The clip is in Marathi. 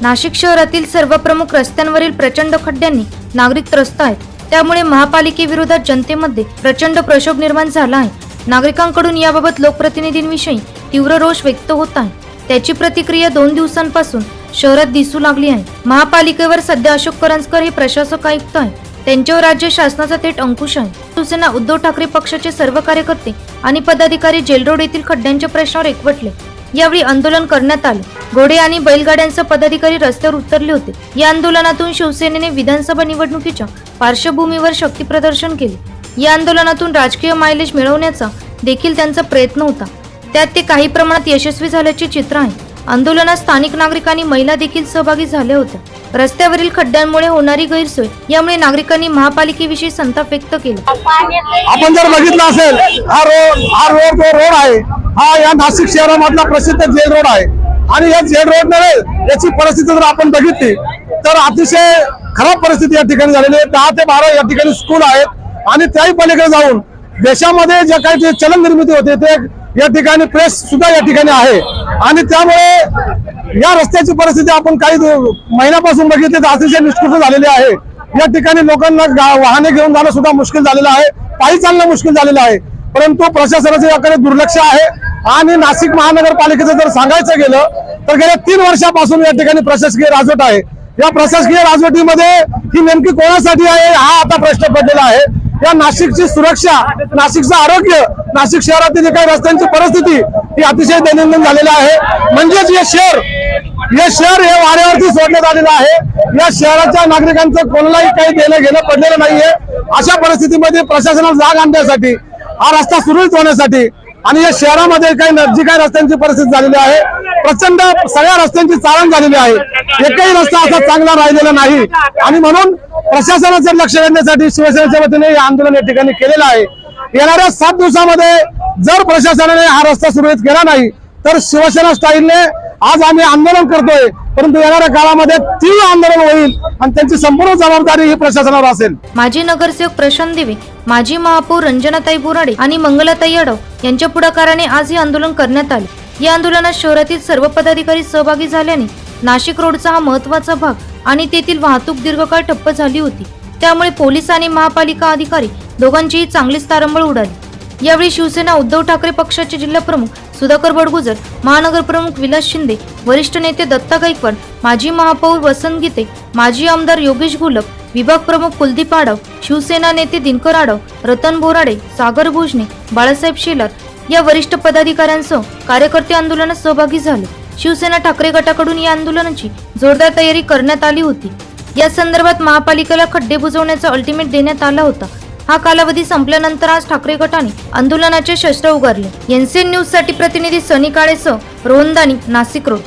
नाशिक शहरातील सर्व प्रमुख रस्त्यांवरील प्रचंड खड्ड्यांनी नागरिक त्रस्त आहेत. त्यामुळे महापालिकेविरोधात जनतेमध्ये प्रचंड प्रक्षोभ निर्माण झाला आहे. नागरिकांकडून याबाबत लोकप्रतिनिधींविषयी तीव्र रोष व्यक्त होत आहे. त्याची प्रतिक्रिया दोन दिवसांपासून शहरात दिसू लागली आहे. महापालिकेवर सध्या अशोक करंजकर हे प्रशासक आयुक्त आहे त्यांच्यावर राज्य शासनाचा थेट अंकुश आहे. शिवसेना उद्धव ठाकरे पक्षाचे सर्व कार्यकर्ते आणि पदाधिकारी जेलरोड येथील खड्ड्यांच्या प्रश्नावर एकवटले. यावेळी आंदोलन करण्यात आले. घोडे आणि बैलगाड्यांचे पदाधिकारी रस्त्यावर उतरले होते. या आंदोलनातून शिवसेनेने विधानसभा निवडणुकीच्या पार्श्वभूमीवर शक्ती प्रदर्शन केले. या आंदोलनातून राजकीय मायलेज मिळवण्याचा देखील त्यांचा प्रयत्न होता. त्यात ते काही प्रमाणात यशस्वी झाल्याचे चित्र आहे. आंदोलनात स्थानिक नागरिकांनी महिला देखील सहभागी झाल्या होत्या. रस्त्यावरील खड्ड्यांमुळे होणारी गैरसोय यामुळे नागरिकांनी महापालिकेविषयी संताप व्यक्त केला. आपण जर बघितलं असेल हा रोड हा रोड जो रोड आहे. हा या नाशिक शहरामधला प्रसिद्ध जेल रोड आहे. आणि या जेल रोड नव्हे याची परिस्थिती जर आपण बघितली तर अतिशय खराब परिस्थिती या ठिकाणी झालेली आहे. दहा ते बारा या ठिकाणी स्कूल आहेत. आणि त्याही पलीकडे जाऊन देशामध्ये जे काही जे चलन निर्मिती होते ते या ठिकाणी प्रेस सुद्धा या ठिकाणी आहे. आणि त्यामुळे या रस्त्याची परिस्थिती आपण काही महिन्यापासून बघितली तर अतिशय निष्कृष्ट झालेली आहे. या ठिकाणी लोकांना वाहने घेऊन जाणं सुद्धा मुश्किल झालेलं आहे. पायी चालणं मुश्किल झालेलं आहे. परंतु प्रशासनाचे याकडे दुर्लक्ष आहे. आणि नाशिक महानगरपालिकेचं जर सांगायचं गेलं तर गेल्या तीन वर्षापासून या ठिकाणी प्रशासकीय राजवट आहे. या प्रशासकीय राजवटीमध्ये ही नेमकी कोणासाठी आहे हा आता प्रश्न पडलेला आहे. या नाशिकची सुरक्षा नाशिकचं आरोग्य नाशिक शहरातील काही रस्त्यांची परिस्थिती ही अतिशय दैनंदिन झालेली आहे. म्हणजेच हे शहर हे शहर हे वाऱ्यावरती सोडण्यात आलेलं आहे. या शहराच्या नागरिकांचं कोणालाही काही देणं घेणं पडलेलं नाहीये. अशा परिस्थितीमध्ये प्रशासनाला जाग आणण्यासाठी हा रस्ता सुरळीत होण्यासाठी आणि या शहरामध्ये काही जी काही रस्त्यांची परिस्थिती झालेली आहे. प्रचंड सगळ्या रस्त्यांची चाळण झालेली आहे. एकही रस्ता असा चांगला राहिलेला नाही. आणि म्हणून प्रशासनाचं लक्ष देण्यासाठी शिवसेनेच्या वतीने हे आंदोलन या ठिकाणी केलेलं आहे. येणाऱ्या सात दिवसामध्ये जर प्रशासनाने हा रस्ता सुरळीत केला नाही तर शिवसेना स्टाईलने आज आम्ही आंदोलन करतोय. परंतु येणाऱ्या काळामध्ये तीव्र आंदोलन होईल आणि त्यांची संपूर्ण जबाबदारी ही प्रशासनावर असेल. माजी नगरसेवक प्रशांत दिवे माजी महापौर रंजनाताई बोराडे आणि मंगलाताई यादव यांच्या पुढाकाराने आज हे आंदोलन करण्यात आले. या आंदोलनात शहरातील सर्व पदाधिकारी सहभागी झाल्याने नाशिक रोडचा हा महत्त्वाचा भाग आणि तेथील वाहतूक दीर्घकाळ ठप्प झाली होती. त्यामुळे पोलीस आणि महापालिका अधिकारी दोघांचीही चांगलीच तारंबळ उडाली. यावेळी शिवसेना उद्धव ठाकरे पक्षाचे जिल्हाप्रमुख सुधाकर बडगुजर महानगरप्रमुख विलास शिंदे वरिष्ठ नेते दत्ता गायकवाड माजी महापौर वसंत गीते माजी आमदार योगेश घोलप विभाग प्रमुख कुलदीप आडव शिवसेना नेते दिनकर आडव रतन बोराडे सागर भोजने बाळासाहेब शेलार या वरिष्ठ पदाधिकाऱ्यांसह कार्यकर्ते आंदोलनात सहभागी झाले. शिवसेना ठाकरे गटाकडून या आंदोलनाची जोरदार तयारी करण्यात आली होती. या संदर्भात महापालिकेला खड्डे बुजवण्याचा अल्टिमेट देण्यात आला होता. हा कालावधी संपल्यानंतर आज ठाकरे गटाने आंदोलनाचे शस्त्र उगारले. एनसीएन न्यूजसाठी प्रतिनिधी सनी काळेसह रोहनदानी नाशिक रोड.